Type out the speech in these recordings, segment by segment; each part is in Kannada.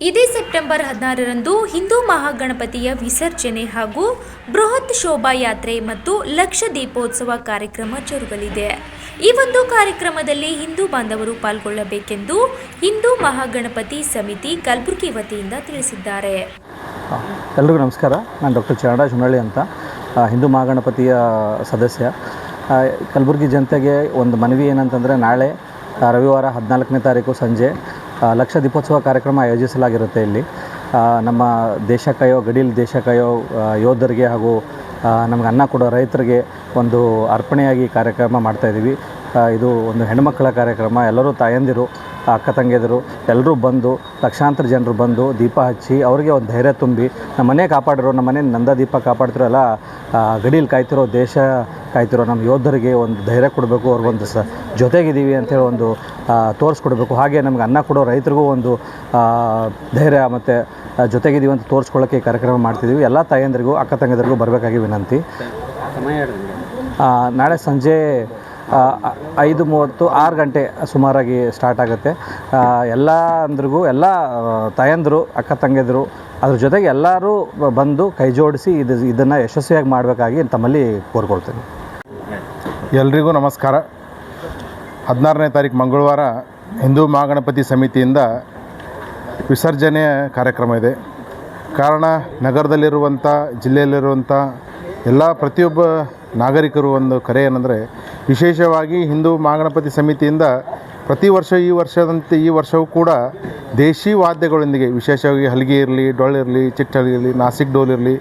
ಇದೇ ಸೆಪ್ಟೆಂಬರ್ ಹದಿನಾರರಂದು ಹಿಂದೂ ಮಹಾಗಣಪತಿಯ ವಿಸರ್ಜನೆ ಹಾಗೂ ಬೃಹತ್ ಶೋಭಾಯಾತ್ರೆ ಮತ್ತು ಲಕ್ಷ ದೀಪೋತ್ಸವ ಕಾರ್ಯಕ್ರಮ ಜರುಗಲಿದೆ. ಈ ಒಂದು ಕಾರ್ಯಕ್ರಮದಲ್ಲಿ ಹಿಂದೂ ಬಾಂಧವರು ಪಾಲ್ಗೊಳ್ಳಬೇಕೆಂದು ಹಿಂದೂ ಮಹಾಗಣಪತಿ ಸಮಿತಿ ಕಲಬುರಗಿ ವತಿಯಿಂದ ತಿಳಿಸಿದ್ದಾರೆ. ಎಲ್ರಿಗೂ ನಮಸ್ಕಾರ. ನಾನು ಡಾಕ್ಟರ್ ಚರಣರಾಜ್ ಹುನಳ್ಳಿ ಅಂತ ಹಿಂದೂ ಮಹಾಗಣಪತಿಯ ಸದಸ್ಯ. ಕಲಬುರಗಿ ಜನತೆಗೆ ಒಂದು ಮನವಿ ಏನಂತಂದರೆ ನಾಳೆ ರವಿವಾರ ಹದಿನಾಲ್ಕನೇ ತಾರೀಕು ಸಂಜೆ ಲಕ್ಷ ದೀಪೋತ್ಸವ ಕಾರ್ಯಕ್ರಮ ಆಯೋಜಿಸಲಾಗಿರುತ್ತೆ ಇಲ್ಲಿ. ನಮ್ಮ ದೇಶ ಕಾಯೋ ಗಡಿಲ್ ದೇಶ ಕಾಯೋ ಯೋಧರಿಗೆ ಹಾಗೂ ನಮಗೆ ಅನ್ನ ಕೊಡೋ ರೈತರಿಗೆ ಒಂದು ಅರ್ಪಣೆಯಾಗಿ ಕಾರ್ಯಕ್ರಮ ಮಾಡ್ತಾಯಿದ್ದೀವಿ ಇದು ಒಂದು ಹೆಣ್ಮಕ್ಕಳ ಕಾರ್ಯಕ್ರಮ. ಎಲ್ಲರೂ ತಾಯಂದಿರು ಅಕ್ಕ ತಂಗಿಯದರು ಎಲ್ಲರೂ ಬಂದು ಲಕ್ಷಾಂತರ ಜನರು ಬಂದು ದೀಪ ಹಚ್ಚಿ ಅವರಿಗೆ ಒಂದು ಧೈರ್ಯ ತುಂಬಿ ನಮ್ಮ ಮನೆ ಕಾಪಾಡಿರೋ ನಮ್ಮ ಮನೆ ನಂದ ದೀಪ ಕಾಪಾಡ್ತಿರೋ ಎಲ್ಲ ಆ, ಗಡೀಲಿ ಕಾಯ್ತಿರೋ ದೇಶ ಕಾಯ್ತಿರೋ ನಮ್ಮ ಯೋಧರಿಗೆ ಒಂದು ಧೈರ್ಯ ಕೊಡಬೇಕು. ಅವ್ರಿಗೊಂದು ಸ ಜೊತೆಗಿದ್ದೀವಿ ಅಂತೇಳಿ ಒಂದು ತೋರಿಸ್ಕೊಡ್ಬೇಕು. ಹಾಗೆ ನಮ್ಗೆ ಅನ್ನ ಕೊಡೋ ರೈತರಿಗೂ ಒಂದು ಧೈರ್ಯ ಮತ್ತು ಜೊತೆಗಿದ್ದೀವಿ ಅಂತ ತೋರಿಸ್ಕೊಳ್ಳೋಕ್ಕೆ ಈ ಕಾರ್ಯಕ್ರಮ ಮಾಡ್ತಿದ್ದೀವಿ. ಎಲ್ಲ ತಾಯಂದಿರಿಗೂ ಅಕ್ಕ ತಂಗಿಯರಿಗೂ ಬರಬೇಕಾಗಿ ವಿನಂತಿ. ನಾಳೆ ಸಂಜೆ ಐದು ಮೂವತ್ತು, ಆರು ಗಂಟೆ ಸುಮಾರಾಗಿ ಸ್ಟಾರ್ಟ್ ಆಗುತ್ತೆ. ಎಲ್ಲ ಅಂದ್ರಿಗೂ, ಎಲ್ಲ ತಾಯಂದಿರು, ಅಕ್ಕ ತಂಗಿದ್ರು, ಅದ್ರ ಜೊತೆಗೆ ಎಲ್ಲರೂ ಬಂದು ಕೈ ಜೋಡಿಸಿ ಇದು, ಇದನ್ನು ಯಶಸ್ವಿಯಾಗಿ ಮಾಡಬೇಕಾಗಿ ತಮ್ಮಲ್ಲಿ ಕೋರ್ಕೊಳ್ತೇನೆ ಎಲ್ರಿಗೂ ನಮಸ್ಕಾರ. ಹದಿನಾರನೇ ತಾರೀಕು ಮಂಗಳವಾರ ಹಿಂದೂ ಮಹಾಗಣಪತಿ ಸಮಿತಿಯಿಂದ ವಿಸರ್ಜನೆಯ ಕಾರ್ಯಕ್ರಮ ಇದೆ. ಕಾರಣ ನಗರದಲ್ಲಿರುವಂಥ, ಜಿಲ್ಲೆಯಲ್ಲಿರುವಂಥ ಎಲ್ಲ ಪ್ರತಿಯೊಬ್ಬ ನಾಗರಿಕರು ಒಂದು ಕರೆ ಏನಂದರೆ, ವಿಶೇಷವಾಗಿ ಹಿಂದೂ ಮಹಾಗಣಪತಿ ಸಮಿತಿಯಿಂದ ಪ್ರತಿ ವರ್ಷ ಈ ವರ್ಷದಂತೆ ಈ ವರ್ಷವೂ ಕೂಡ ದೇಶಿ ವಾದ್ಯಗಳೊಂದಿಗೆ, ವಿಶೇಷವಾಗಿ ಹಲಗೆ ಇರಲಿ ಡೊಳ್ಳಿರಲಿ ಚಿಟ್ಟಳಿ ಇರಲಿ, ನಾಸಿಕ್ ಡೋಲ್ ಇರಲಿ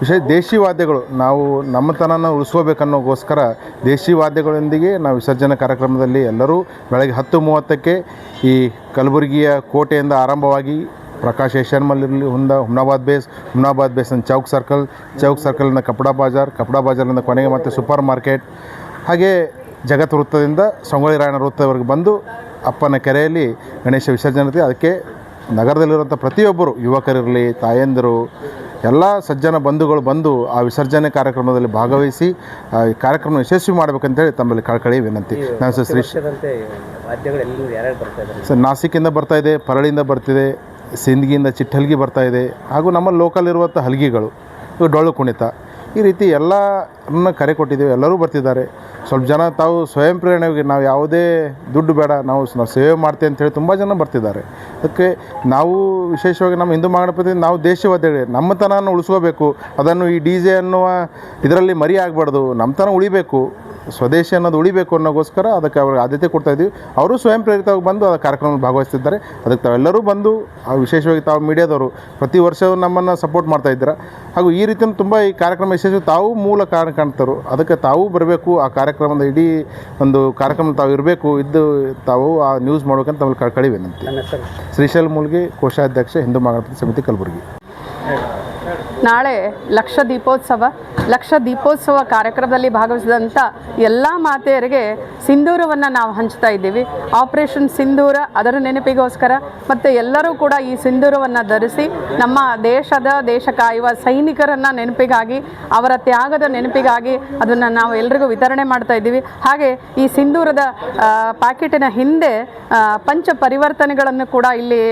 ವಿಶೇಷ ದೇಶಿ ವಾದ್ಯಗಳು, ನಾವು ನಮ್ಮತನನ ಉಳಿಸ್ಕೋಬೇಕನ್ನೋಗೋಸ್ಕರ ದೇಶಿ ವಾದ್ಯಗಳೊಂದಿಗೆ ನಾವು ವಿಸರ್ಜನಾ ಕಾರ್ಯಕ್ರಮದಲ್ಲಿ ಎಲ್ಲರೂ ಬೆಳಗ್ಗೆ ಹತ್ತು ಮೂವತ್ತಕ್ಕೆ ಈ ಕಲಬುರಗಿಯ ಕೋಟೆಯಿಂದ ಆರಂಭವಾಗಿ ಪ್ರಕಾಶ್ ಏಷ್ಯನ್ ಇರಲಿ ಹುಂದ ಹುಮ್ನಾಬಾದ್ ಬೇಸ್ ಹುಮ್ನಾಬಾದ್ ಬೇಸ್ ಅಂತ ಚೌಕ್ ಸರ್ಕಲ್ ಚೌಕ್ ಸರ್ಕಲ್ನ ಕಪಡಾ ಬಾಜಾರ್ ಕಪಡಾ ಬಾಜಾರಿಂದ ಕೊನೆಗೆ ಮತ್ತು ಸೂಪರ್ ಮಾರ್ಕೆಟ್. ಹಾಗೆ ಜಗತ್ ವೃತ್ತದಿಂದ ಸಂಗೊಳ್ಳಿ ರಾಯಣ್ಣ ವೃತ್ತದವರೆಗೆ ಬಂದು ಅಪ್ಪನ ಕೆರೆಯಲ್ಲಿ ಗಣೇಶ ವಿಸರ್ಜನೆ ಅದಕ್ಕೆ ನಗರದಲ್ಲಿರುವಂಥ ಪ್ರತಿಯೊಬ್ಬರು ಯುವಕರಿರಲಿ ತಾಯಂದಿರು ಎಲ್ಲ ಸಜ್ಜನ ಬಂಧುಗಳು ಬಂದು ಆ ವಿಸರ್ಜನೆ ಕಾರ್ಯಕ್ರಮದಲ್ಲಿ ಭಾಗವಹಿಸಿ ಆ ಕಾರ್ಯಕ್ರಮ ಯಶಸ್ವಿ ಮಾಡಬೇಕಂತೇಳಿ ತಮ್ಮಲ್ಲಿ ಕಳ್ಕಳಿ ವಿನಂತಿ. ನನ್ನ ಹೆಸರು ಶ್ರೀ ಸರ್ ನಾಸಿಕಿಂದ ಬರ್ತಾ ಇದೆ ಪರಳಿಯಿಂದ ಬರ್ತಿದೆ ಸಿಂದಗಿಯಿಂದ ಚಿಟ್ಟಲ್ಗಿ ಬರ್ತಾ ಇದೆ ಹಾಗೂ ನಮ್ಮ ಲೋಕಲ್ ಇರುವಂಥ ಹಲಗಿಗಳು ಡೊಳ್ಳು ಕುಣಿತ. ಈ ರೀತಿ ಎಲ್ಲರನ್ನ ಕರೆ ಕೊಟ್ಟಿದ್ದೇವೆ, ಎಲ್ಲರೂ ಬರ್ತಿದ್ದಾರೆ. ಸ್ವಲ್ಪ ಜನ ತಾವು ಸ್ವಯಂ ಪ್ರೇರಣೆಗೆ ನಾವು ಯಾವುದೇ ದುಡ್ಡು ಬೇಡ, ನಾವು ನಾವು ಸೇವೆ ಮಾಡ್ತೇವೆ ಅಂತೇಳಿ ತುಂಬ ಜನ ಬರ್ತಿದ್ದಾರೆ. ಅದಕ್ಕೆ ನಾವು ವಿಶೇಷವಾಗಿ ನಮ್ಮ ಹಿಂದೂ ಮಹಾಗಣಪತಿ, ನಾವು ದೇಶವಾದ್ಯಗಳೇ ನಮ್ಮತನವನ್ನು ಉಳಿಸ್ಕೋಬೇಕು. ಅದನ್ನು ಈ ಡಿ ಜೆ ಅನ್ನುವ ಇದರಲ್ಲಿ ಮರಿ ಆಗಬಾರ್ದು ನಮ್ಮತನ ಉಳಿಬೇಕು. ಸ್ವದೇಶಿ ಅನ್ನೋದು ಉಳಿಬೇಕು ಅನ್ನೋಗೋಸ್ಕರ ಅದಕ್ಕೆ ಅವ್ರಿಗೆ ಆದ್ಯತೆ ಕೊಡ್ತಾ ಇದ್ದೀವಿ. ಅವರು ಸ್ವಯಂ ಪ್ರೇರಿತವಾಗಿ ಬಂದು ಆ ಕಾರ್ಯಕ್ರಮದಲ್ಲಿ ಭಾಗವಹಿಸ್ತಿದ್ದಾರೆ. ಅದಕ್ಕೆ ತಾವೆಲ್ಲರೂ ಬಂದು ಆ ವಿಶೇಷವಾಗಿ ತಾವು ಮೀಡಿಯಾದವರು ಪ್ರತಿ ವರ್ಷವೂ ನಮ್ಮನ್ನು ಸಪೋರ್ಟ್ ಮಾಡ್ತಾ ಇದ್ದೀರಾ. ಹಾಗೂ ಈ ರೀತಿಯೂ ತುಂಬ ಈ ಕಾರ್ಯಕ್ರಮ ಯಶಸ್ವಿ ತಾವು ಮೂಲ ಕಾರಣ ಕಾಣ್ತಾರೋ. ಅದಕ್ಕೆ ತಾವು ಬರಬೇಕು ಆ ಕಾರ್ಯಕ್ರಮದ ಇಡೀ ಒಂದು ಕಾರ್ಯಕ್ರಮ ತಾವು ಇರಬೇಕು ಇದ್ದು ತಾವು ಆ ನ್ಯೂಸ್ ಮಾಡ್ಬೇಕಂತ ತಮ್ಮಲ್ಲಿ ಕಳ್ಕಳಿ ವಿನಂತಿ ಶ್ರೀಶೈಲ್ ಮೂಲ್ಗೆ ಕೋಶಾಧ್ಯಕ್ಷ ಹಿಂದೂ ಮಹಾಗಣಪತಿ ಸಮಿತಿ ಕಲಬುರಗಿ. ನಾಳೆ ಲಕ್ಷ ದೀಪೋತ್ಸವ ಲಕ್ಷ ದೀಪೋತ್ಸವ ಕಾರ್ಯಕ್ರಮದಲ್ಲಿ ಭಾಗವಹಿಸಿದಂಥ ಎಲ್ಲ ಮಾತೆಯರಿಗೆ ಸಿಂಧೂರವನ್ನು ನಾವು ಹಂಚ್ತಾ ಇದ್ದೀವಿ. ಆಪರೇಷನ್ ಸಿಂಧೂರ, ಅದರ ನೆನಪಿಗೋಸ್ಕರ ಮತ್ತು ಎಲ್ಲರೂ ಕೂಡ ಈ ಸಿಂಧೂರವನ್ನು ಧರಿಸಿ ನಮ್ಮ ದೇಶದ, ದೇಶ ಕಾಯುವ ಸೈನಿಕರನ್ನು ನೆನಪಿಗಾಗಿ, ಅವರ ತ್ಯಾಗದ ನೆನಪಿಗಾಗಿ ಅದನ್ನು ನಾವು ಎಲ್ರಿಗೂ ವಿತರಣೆ ಮಾಡ್ತಾ ಇದ್ದೀವಿ. ಹಾಗೆ ಈ ಸಿಂಧೂರದ ಪ್ಯಾಕೆಟಿನ ಹಿಂದೆ ಪಂಚ ಪರಿವರ್ತನೆಗಳನ್ನು ಕೂಡ ಇಲ್ಲಿ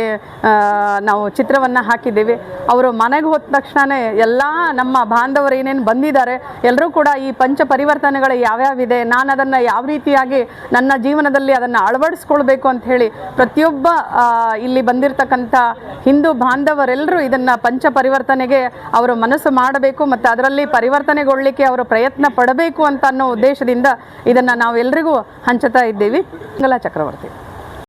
ನಾವು ಚಿತ್ರವನ್ನು ಹಾಕಿದ್ದೀವಿ. ಅವರು ಮನೆಗೆ ಹೋದ ತಕ್ಷಣವೇ ಎಲ್ಲ ನಮ್ಮ ಬಾಂಧವರು ಏನೇನು ಬಂದಿದ್ದಾರೆ ಎಲ್ಲರೂ ಕೂಡ ಈ ಪಂಚ ಪರಿವರ್ತನೆಗಳು ಯಾವ್ಯಾವಿದೆ, ನಾನು ಅದನ್ನು ಯಾವ ರೀತಿಯಾಗಿ ನನ್ನ ಜೀವನದಲ್ಲಿ ಅದನ್ನು ಅಳವಡಿಸ್ಕೊಳ್ಬೇಕು ಅಂತ ಹೇಳಿ ಪ್ರತಿಯೊಬ್ಬ ಇಲ್ಲಿ ಬಂದಿರತಕ್ಕಂಥ ಹಿಂದೂ ಬಾಂಧವರೆಲ್ಲರೂ ಇದನ್ನು ಪಂಚ ಪರಿವರ್ತನೆಗೆ ಅವರು ಮನಸ್ಸು ಮಾಡಬೇಕು ಮತ್ತು ಅದರಲ್ಲಿ ಪರಿವರ್ತನೆಗೊಳ್ಳಲಿಕ್ಕೆ ಅವರು ಪ್ರಯತ್ನ ಪಡಬೇಕು ಅಂತ ಅನ್ನೋ ಉದ್ದೇಶದಿಂದ ಇದನ್ನು ನಾವೆಲ್ಲರಿಗೂ ಹಂಚುತ್ತಾ ಇದ್ದೀವಿ. ಮಂಗಲ ಚಕ್ರವರ್ತಿ.